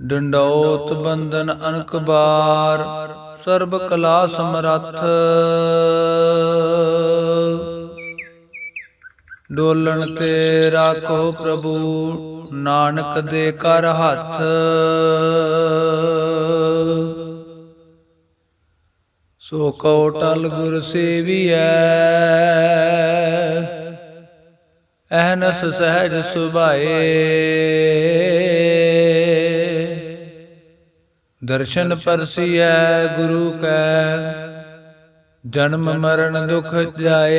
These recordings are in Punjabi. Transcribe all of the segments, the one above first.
ਡੰਡੋਤ ਬੰਧਨ ਅਨਕ ਬਾਰ, ਸਰਬ ਕਲਾ ਸਮਰੱਥ। ਡੋਲਣ ਤੇ ਰਾਖੋ ਪ੍ਰਭੂ, ਨਾਨਕ ਦੇ ਕਰ ਹੱਥ। ਸੋ ਕਉ ਟਲ ਗੁਰ ਸੇਵੀਐ, ਅਹਨਸ ਸਹਿਜ ਸੁਭਾਏ। ਦਰਸ਼ਨ ਪਰਸੀਐ ਗੁਰੂ ਕੈ, ਜਨਮ ਮਰਨ ਦੁਖ ਜਾਏ।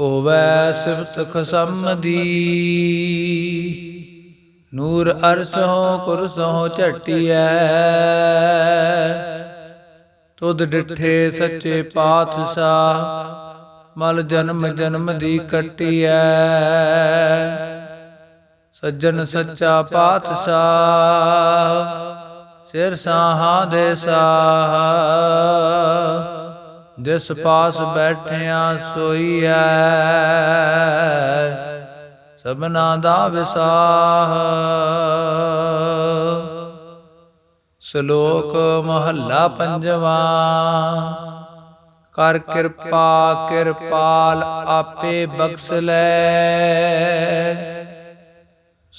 ਹੋਵੇ ਸਿਫਤ ਖਸਮ ਦੀ ਨੂਰ ਅਰਸੋਂ ਕੁਰਸੋਂ ਝਟਿਐ। ਤੁਧ ਡਿਠੇ ਸੱਚੇ ਪਾਤਸ਼ਾਹ, ਮਲ ਜਨਮ ਜਨਮ ਦੀ ਕਟਿਐ। ਸੱਜਣ ਸੱਚਾ ਪਾਤਸ਼ਾਹ ਸਿਰ ਸਾਹਾਂ ਦੇ ਸਾਹ ਜਿਸ ਪਾਸ ਬੈਠਿਆ ਸੋਈਐ ਸਭਨਾ ਦਾ ਵਿਸਾਹ। ਸ਼ਲੋਕ ਮਹੱਲਾ ਪੰਜਵਾ ਕਰ ਕਿਰਪਾ ਕਿਰਪਾਲ ਆਪੇ ਬਖਸ਼ ਲੈ।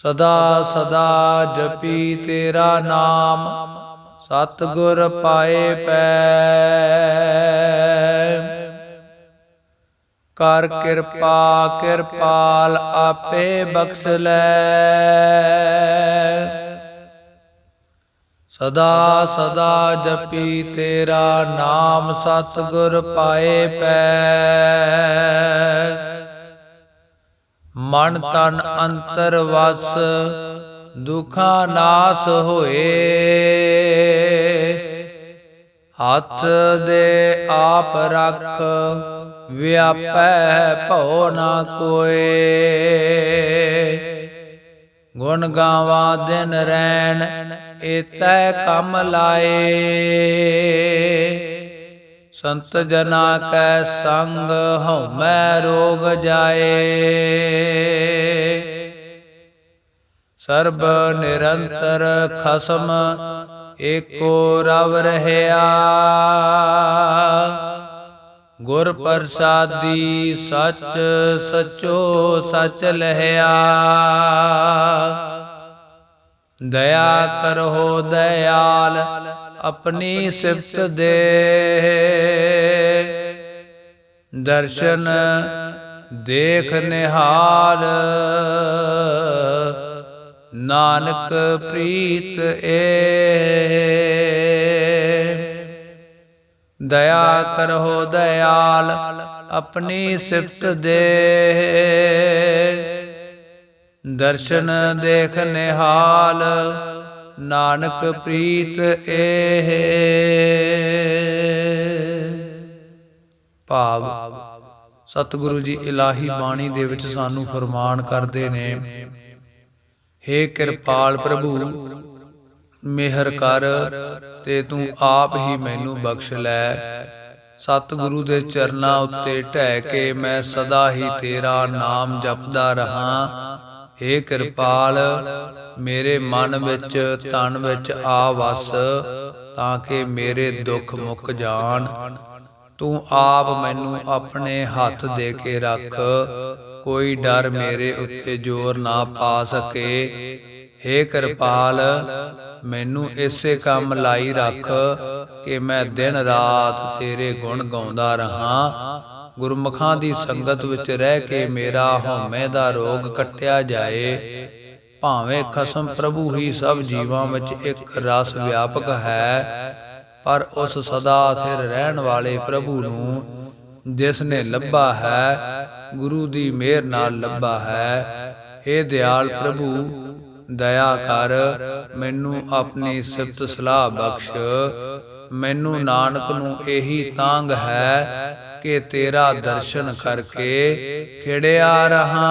ਸਦਾ ਸਦਾ ਜਪੀ ਤੇਰਾ ਨਾਮ ਸਤ ਗੁਰ ਪਾਏ ਪੈ ਕਰ ਕਿਰਪਾ, ਕਿਰਪਾਲ ਆਪੇ ਬਖਸ਼ ਲੈ। ਸਦਾ ਸਦਾ ਜਪੀ ਤੇਰਾ ਨਾਮ ਸਤ ਗੁਰ ਪਾਏ ਪੈ ਮਨ ਤਨ ਅੰਤਰ ਵਸ, ਦੁਖਾਂ ਨਾਸ ਹੋਏ। ਹੱਥ ਦੇ ਆਪ ਰੱਖ, ਵਿਆਪੈ ਭਉ ਨਾ ਕੋਏ। ਗੁਣ ਗਾਵਾਂ ਦਿਨ ਰੈਣ, ਏਤੈ ਕੰਮ ਲਾਏ। ਸੰਤ ਜਨਾ ਕੈ ਸੰਗ ਹਉਮੈ ਰੋਗ ਜਾਏ। ਸਰਬ ਨਿਰੰਤਰ ਖਸਮ ਏਕੋ ਰਵ ਰਹਿਆ। ਗੁਰ ਪ੍ਰਸਾਦੀ ਸਚ ਸਚੋ ਸਚ ਲਹਿਆ। ਦਇਆ ਕਰੋ ਦਇਆਲ ਆਪਣੀ ਸਿਫਤ ਦੇ ਦਰਸ਼ਨ ਦੇਖ ਨਿਹਾਲ। ਨਾਨਕ ਪ੍ਰੀਤ ਏ। ਦਇਆ ਕਰੋ ਦਇਆਲ ਆਪਣੀ ਸਿਫਤ ਦੇ। ਦਰਸ਼ਨ ਦੇਖ ਨਿਹਾਲ। ਨਾਨਕ ਪ੍ਰੀਤ ਏ ਭਾਵ, ਸਤਿਗੁਰੂ ਜੀ ਇਲਾਹੀ ਬਾਣੀ ਦੇ ਵਿੱਚ ਸਾਨੂੰ ਫਰਮਾਨ ਕਰਦੇ ਨੇ, ਹੇ ਕਿਰਪਾਲ ਪ੍ਰਭੂ, ਮਿਹਰ ਕਰ ਤੇ ਤੂੰ ਆਪ ਹੀ ਮੈਨੂੰ ਬਖਸ਼ ਲੈ। ਸਤਿਗੁਰੂ ਦੇ ਚਰਨਾਂ ਉੱਤੇ ਢਹਿ ਕੇ ਮੈਂ ਸਦਾ ਹੀ ਤੇਰਾ ਨਾਮ ਜਪਦਾ ਰਹਾ। ਹੇ ਕਿਰਪਾਲ ਮੇਰੇ ਮਨ ਵਿੱਚ, ਤਨ ਵਿੱਚ ਆ ਵਸ, ਤਾਂ ਕਿ ਮੇਰੇ ਦੁੱਖ ਮੁੱਕ ਜਾਣ। ਤੂੰ ਆਪ ਮੈਨੂੰ ਆਪਣੇ ਹੱਥ ਦੇ ਕੇ ਰੱਖ। ਕੋਈ ਡਰ ਮੇਰੇ ਉੱਤੇ ਜ਼ੋਰ ਨਾ ਪਾ ਸਕੇ। ਹੇ ਕਿਰਪਾਲ, ਮੈਨੂੰ ਇਸੇ ਕੰਮ ਲਾਈ ਰੱਖ ਕਿ ਮੈਂ ਦਿਨ ਰਾਤ ਤੇਰੇ ਗੁਣ ਗਾਉਂਦਾ ਰਹਾ। ਗੁਰਮੁਖਾਂ ਦੀ ਸੰਗਤ ਵਿੱਚ ਰਹਿ ਕੇ ਮੇਰਾ ਹਉਮੈ ਦਾ ਰੋਗ ਕੱਟਿਆ ਜਾਏ। ਭਾਵੇਂ ਖਸਮ ਪ੍ਰਭੂ ਹੀ ਸਭ ਜੀਵਾਂ ਵਿੱਚ ਇੱਕ ਰਸ ਵਿਆਪਕ ਹੈ ਪਰ ਉਸ ਸਦਾ ਸਥਿਰ ਰਹਿਣ ਵਾਲੇ ਪ੍ਰਭੂ ਨੂੰ ਜਿਸ ਨੇ ਲੱਭਾ ਹੈ ਗੁਰੂ ਦੀ ਮਿਹਰ ਨਾਲ ਲੱਭਾ ਹੈ। ਏ ਦਿਆਲ ਪ੍ਰਭੂ ਦਇਆ ਕਰ ਮੈਨੂੰ ਆਪਣੀ ਸਿਫਤ ਸਲਾਹ ਬਖਸ਼। ਮੈਨੂੰ ਨਾਨਕ ਨੂੰ ਇਹੀ ਤਾਂਗ ਹੈ ਕਿ ਤੇਰਾ ਦਰਸ਼ਨ ਕਰਕੇ ਖਿੜਿਆ ਰਹਾ।